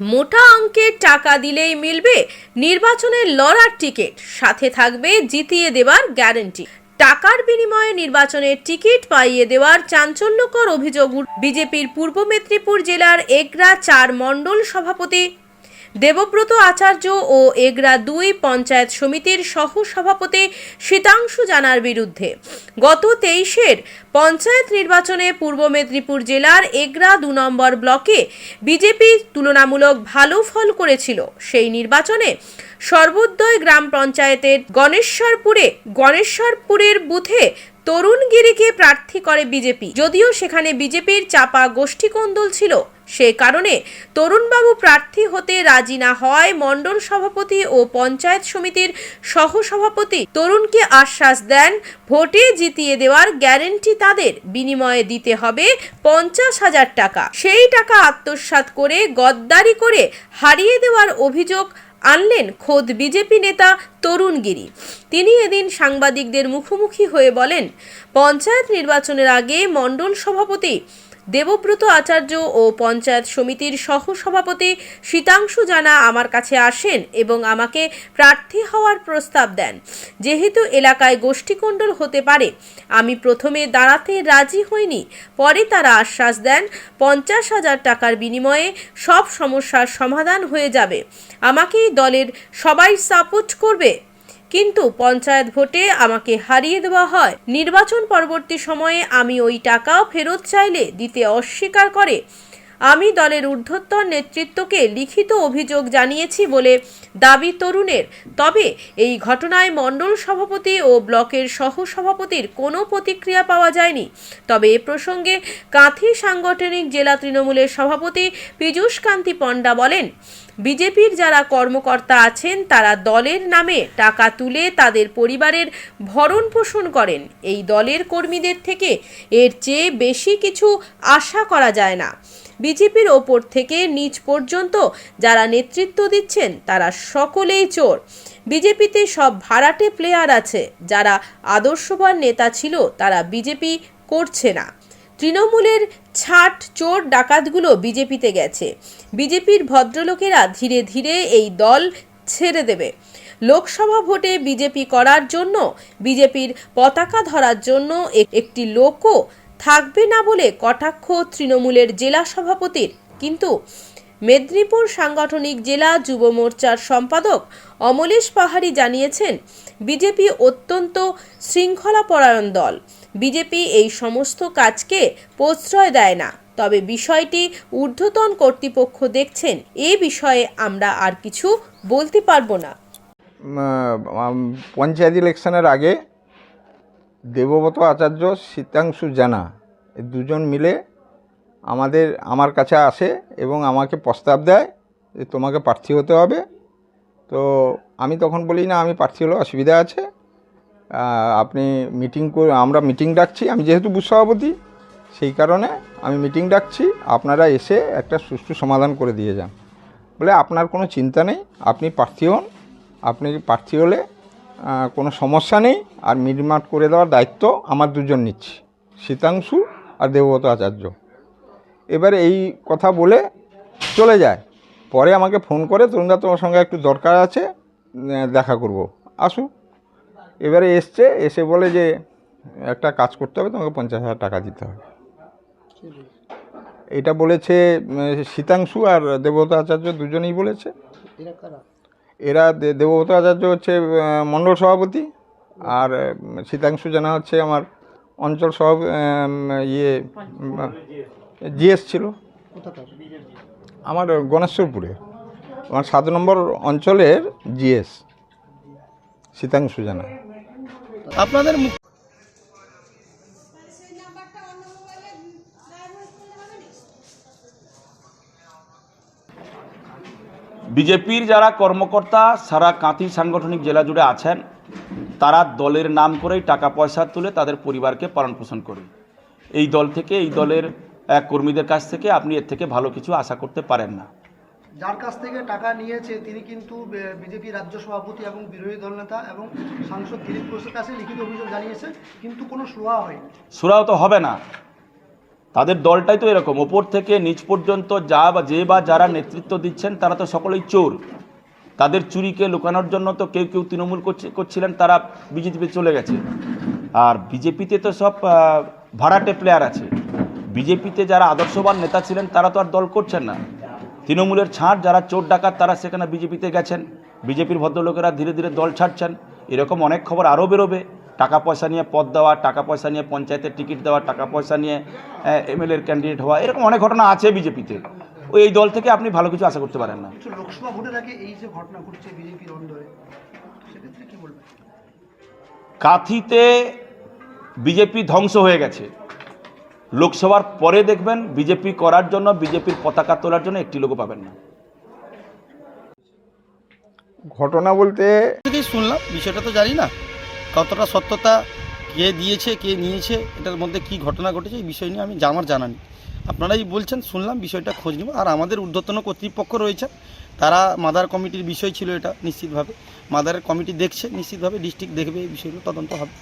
মোটা অঙ্কের টাকা দিলেই মিলবে। নির্বাচনের লড়ার টিকিট। সাথে থাকবে জিতিয়ে দেবার গ্যারেন্টি। টাকার বিনিময়ে নির্বাচনের টিকিট পাইয়ে দেওয়ার চাঞ্চল্যকর অভিযোগ বিজেপির পূর্ব মেদিনীপুর জেলার এগরা চার মণ্ডল সভাপতি দেবব্রত আচার্য ও এগরা দুই পঞ্চায়েত সমিতির সহ সভাপতি শীতাংশু জানার বিরুদ্ধে। গত তেইশের পঞ্চায়েত নির্বাচনে পূর্ব মেদিনীপুর জেলার এগরা দু নম্বর ব্লকে বিজেপি তুলনামূলক ভালো ফল করেছিল। সেই নির্বাচনে সর্বোদয় গ্রাম পঞ্চায়েতের গণেশ্বরপুরে গণেশ্বরপুরের বুথে তরুণগিরিকে প্রার্থী করে বিজেপি। যদিও সেখানে বিজেপির চাপা গোষ্ঠীকন্দল ছিল, সে কারণে তরুণবাবু প্রার্থী হতে রাজি না হওয়ায় মণ্ডল সভাপতি ও পঞ্চায়েত সমিতির সহ সভাপতি তরুণকে আশ্বাস দেন, ভোটে জিতিয়ে দেওয়ার গ্যারেন্টি তাদের, বিনিময়ে দিতে হবে পঞ্চাশ হাজার টাকা। সেই টাকা আত্মসাৎ করে, গদ্দারি করে হারিয়ে দেওয়ার অভিযোগ আনলেন খোদ বিজেপি নেতা তরুণগিরি। তিনি এদিন সাংবাদিকদের মুখোমুখি হয়ে বলেন, পঞ্চায়েত নির্বাচনের আগে মণ্ডল সভাপতি দেবব্রত আচার্য ও পঞ্চায়েত সমিতির সহ সভাপতি শীতাংশু জানা আমার কাছে আসেন এবং আমাকে প্রার্থী হওয়ার প্রস্তাব দেন। যেহেতু এলাকায় গোষ্ঠীকণ্ডল হতে পারে, আমি প্রথমে দাঁড়াতে রাজি হইনি। পরে তারা আশ্বাস দেন, পঞ্চাশ হাজার টাকার বিনিময়ে সব সমস্যার সমাধান হয়ে যাবে। আমাকেই দলের সবাই সাপোর্ট করবে কিন্তু পঞ্চায়েত ভোটে আমাকে হারিয়ে দেওয়া হয়। নির্বাচন পরবর্তী সময়ে আমি ওই টাকাও ফেরত চাইলে দিতে অস্বীকার করে। আমি দলের ঊর্ধ্বতন নেতৃত্বকে লিখিত অভিযোগ জানিয়েছি বলে দাবি তরুণের। তবে এই ঘটনায় মণ্ডল সভাপতি ও ব্লকের সহ সভাপতির কোনো প্রতিক্রিয়া পাওয়া যায়নি। তবে এ প্রসঙ্গে কাঁথি সাংগঠনিক জেলা তৃণমূলের সভাপতি পীযূষ কান্তি পণ্ডা বলেন বিজেপির যারা কর্মকর্তা আছেন, তারা দলের নামে টাকা তুলে তাদের পরিবারের ভরণ পোষণ করেন। এই দলের কর্মীদের থেকে এর চেয়ে বেশি কিছু আশা করা যায় না। বিজেপির ওপর থেকে নিচ পর্যন্ত যারা নেতৃত্ব দিচ্ছেন, তারা সকলেই চোর। বিজেপিতে সব ভাড়াটে প্লেয়ার আছে। যারা আদর্শবান নেতা ছিল, তারা বিজেপি করছে না। তৃণমূলের ছাট চোর ডাকাতগুলো বিজেপিতে গেছে। বিজেপির ভদ্রলোকেরা ধীরে ধীরে এই দল ছেড়ে দেবে। লোকসভা ভোটে বিজেপি করার জন্য, বিজেপির পতাকা ধরার জন্য একটি লোকও থাকবে না বলে কটাক্ষ তৃণমূলের জেলা সভাপতির। কিন্তু মেদিনীপুর সাংগঠনিক জেলা যুব মোর্চার সম্পাদক অমলেশ পাহাড়ি জানিয়েছেন, বিজেপি অত্যন্ত শৃঙ্খলাপরায়ণ দল। বিজেপি এই সমস্ত কাজকে প্রশ্রয় দেয় না। তবে বিষয়টি ঊর্ধ্বতন কর্তৃপক্ষ দেখছেন, এ বিষয়ে আমরা আর কিছু বলতে পারব না। পঞ্চায়েত ইলেকশনের আগে দেবব্রত আচার্য, শীতাংশু জানা দুজন মিলে আমাদের, আমার কাছে আসে এবং আমাকে প্রস্তাব দেয় যে তোমাকে প্রার্থী হতে হবে। তো আমি তখন বলি, না, আমি প্রার্থী হলে অসুবিধা আছে। আপনি মিটিং করে আমরা মিটিং ডাকছি, আমি যেহেতু বুথ সভাপতি, সেই কারণে আমি মিটিং ডাকছি, আপনারা এসে একটা সুষ্ঠু সমাধান করে দিয়ে যান। বলে আপনার কোনো চিন্তা নেই, আপনি প্রার্থী হন, আপনি প্রার্থী হলে কোনো সমস্যা নেই, আর মিটমাট করে দেওয়ার দায়িত্ব আমার দুজন নিচ্ছি, শীতাংশু আর দেবব্রত আচার্য। এবারে এই কথা বলে চলে যায়। পরে আমাকে ফোন করে, তরুণদা, তোমার সঙ্গে একটু দরকার আছে দেখা করব। আসু এবারে এসছে এসে বলে যে একটা কাজ করতে হবে তোমাকে পঞ্চাশ হাজার টাকা দিতে হবে। এটা বলেছে শীতাংশু আর দেবব্রত আচার্য দুজনেই বলেছে। এরা দেবব্রত আচার্য হচ্ছে মণ্ডল সভাপতি আর শীতাংশু জানা হচ্ছে আমার অঞ্চল উম, ইয়ে জিএস ছিল। আমার গণেশ্বরপুরে আমার সাত নম্বর অঞ্চলের জিএস। শীতাংশু জানা। আপনাদের বিজেপির যারা কর্মকর্তা সারা কাঁথি সাংগঠনিক জেলা জুড়ে আছেন তারা দলের নাম করেই টাকা পয়সা তুলে তাদের পরিবারকে পালন পোষণ করে এই দল থেকে এই দলের কর্মীদের কাছ থেকে আপনি এর থেকে ভালো কিছু আশা করতে পারেন না। যার কাছ থেকে টাকা নিয়েছে, তিনি কিন্তু বিজেপি রাজ্য সভাপতি এবং বিরোধী দলনেতা এবং সাংসদ দিলীপ ঘোষের কাছে লিখিত অভিযোগ জানিয়েছে, কিন্তু কোনো সুরা হয়নি। সুরাও তো হবে না। তাদের দলটাই তো এরকম। ওপর থেকে নিচ পর্যন্ত যা বা যে বা যারা নেতৃত্ব দিচ্ছেন, তারা তো সকলেই চোর। তাদের চুরিকে লুকানোর জন্য তো কেউ কেউ তৃণমূল করছে- করছিলেন, তারা বিজেপিতে চলে গেছে। আর বিজেপিতে তো সব ভাড়াটে প্লেয়ার আছে। বিজেপিতে যারা আদর্শবান নেতা ছিলেন, তারা তো আর দল করছেন না। তৃণমূলের ছাড় যারা চোর ডাকাত তারা সেখানে বিজেপিতে গেছেন। বিজেপির ভদ্রলোকেরা ধীরে ধীরে দল ছাড়ছেন। এরকম অনেক খবর আরও বেরোবে। টাকা পয়সা নিয়ে পদ দেওয়া টাকা পয়সা নিয়ে পঞ্চায়েতের টিকিট দেওয়া টাকা পয়সা নিয়ে এমএলএর ক্যান্ডিডেট হওয়া এরকম অনেক ঘটনা আছে বিজেপিতে। ওই এই দল থেকে আপনি ভালো কিছু আশা করতে পারেন না। লোকসভা ভোটের আগে এই যে ঘটনা ঘটছে বিজেপির অন্দরে কাঁথিতে বিজেপি ধ্বংস হয়ে গেছে। লোকসভার পরে দেখবেন বিজেপি করার জন্য বিজেপির পতাকা তোলার জন্য একটি লোকও পাবেন না। ঘটনা বলতে শুনলাম বিষয়টা তো জানি না। কতটা সত্যতা কে দিয়েছে কে নিয়েছে এটার মধ্যে কি ঘটনা ঘটেছে এই বিষয় নিয়ে আমি আমার জানা নেই। আপনারাই বলছেন শুনলাম বিষয়টা খোঁজ নেব। আর আমাদের ঊর্ধ্বতন কর্তৃপক্ষ রয়েছে তারা মাদার কমিটির বিষয় ছিল এটা নিশ্চিতভাবে। মাদার কমিটি দেখছে নিশ্চিতভাবে ডিস্ট্রিক্ট দেখবে এই বিষয়গুলো তদন্ত হবে।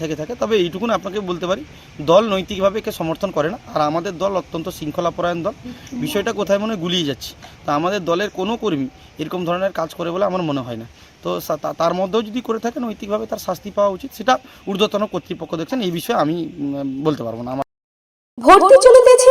থাকে থাকে, তবে এইটুকুন আপনাকে বলতে পারি, দল নৈতিকভাবে একে সমর্থন করে না। আর আমাদের দল অত্যন্ত শৃঙ্খলাপরায়ণ দল। বিষয়টা কোথায় মনে গুলিয়ে যাচ্ছে। তা আমাদের দলের কোনো কর্মী এরকম ধরনের কাজ করে বলে আমার মনে হয় না। তো তার মধ্যেও যদি করে থাকে নৈতিকভাবে তার শাস্তি পাওয়া উচিত। সেটা ঊর্ধ্বতন কর্তৃপক্ষ দেখছেন, এই বিষয়ে আমি বলতে পারব না। আমার ভর্তি চলিতেছে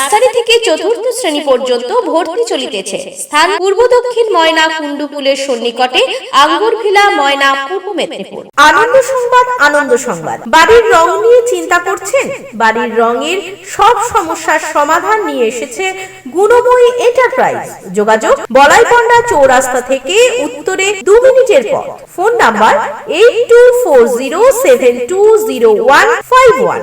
নার্সারি থেকে চতুর্থ শ্রেণি পর্যন্ত ভর্তি চলিতেছে। স্থান পূর্ব দক্ষিণ ময়না কুণ্ডুপুলের সন্নিকটে আঙ্গুরভিলা ময়না পূর্ব মেদিনীপুর। আনন্দ সংবাদ আনন্দ সংবাদ। বাড়ির রং নিয়ে চিন্তা করছেন? বাড়ির রঙের সব সমস্যার সমাধান নিয়ে এসেছে গুণময়ী এন্টারপ্রাইজ যোগাযোগ বলাইপন্ডা চৌরাস্তা থেকে উত্তরে দু মিনিটের পথ। Phone number eight two four zero seven two zero one five one